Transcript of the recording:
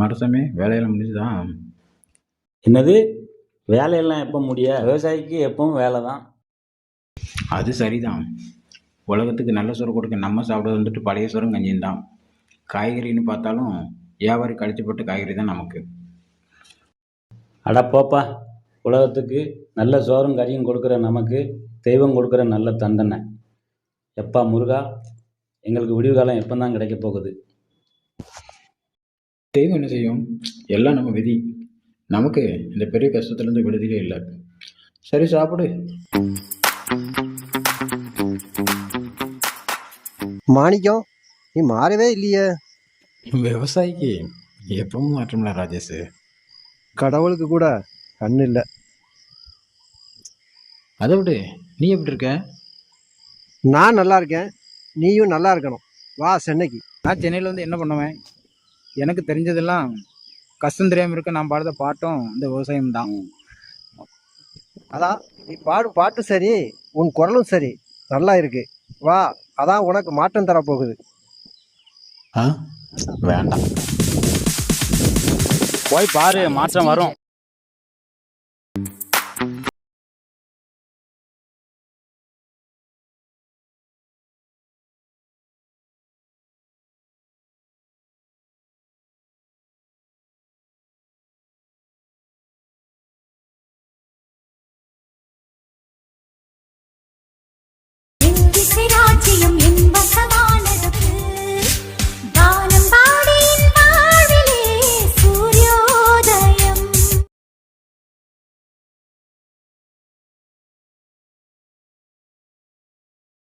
மரசாமி வேலையெல்லாம் முடிஞ்சுதான் என்னது? வேலையெல்லாம் எப்போ முடிய? விவசாயிக்கு எப்பவும் வேலை தான் அது சரிதான். உலகத்துக்கு நல்ல சோறு கொடுக்க நம்ம சாப்பிட வந்துட்டு பழைய சோறும் கஞ்சியும் தான் காய்கறின்னு பார்த்தாலும் வியாபாரி கழிச்சு போட்ட காய்கறி தான் நமக்கு. அட போப்பா உலகத்துக்கு நல்ல சோறும் கறியும் கொடுக்குற நமக்கு தெய்வம் கொடுக்குற நல்ல தண்டனை. எப்பா முருகா எங்களுக்கு விடிவு காலம் எப்போ தான் கிடைக்க போகுது? தெய்வம் என்ன செய்யும்? எல்லாம் நம்ம விதி. நமக்கு இந்த பெரிய கஷ்டத்துலேருந்து விடுதலே இல்லை. சரி சாப்பிடு. மாணிக்கம் நீ மாறவே இல்லையே. விவசாயிக்கு எப்பவும் மாற்றம்ல ராஜேஷ். கடவுளுக்கு கூட கண்ணு இல்லை. அதை விடு. நீ எப்படி இருக்க? நான் நல்லா இருக்கேன். நீயும் நல்லா இருக்கணும். வா சென்னைக்கு. நான் சென்னையில் வந்து என்ன பண்ணுவேன்? எனக்கு தெரிஞ்சதெல்லாம் கஷ்டம் தெரியாமல் இருக்க நான் பாடுற பாட்டும் இந்த விவசாயம் தான் அதான் நீ பாடும் பாட்டு சரி உன் குரலும் சரி நல்லா இருக்கு. வா அதான் உனக்கு மாற்றம் தரப்போகுது. ஆ? வேண்டாம். போய் பாரு மாற்றம் வரும். say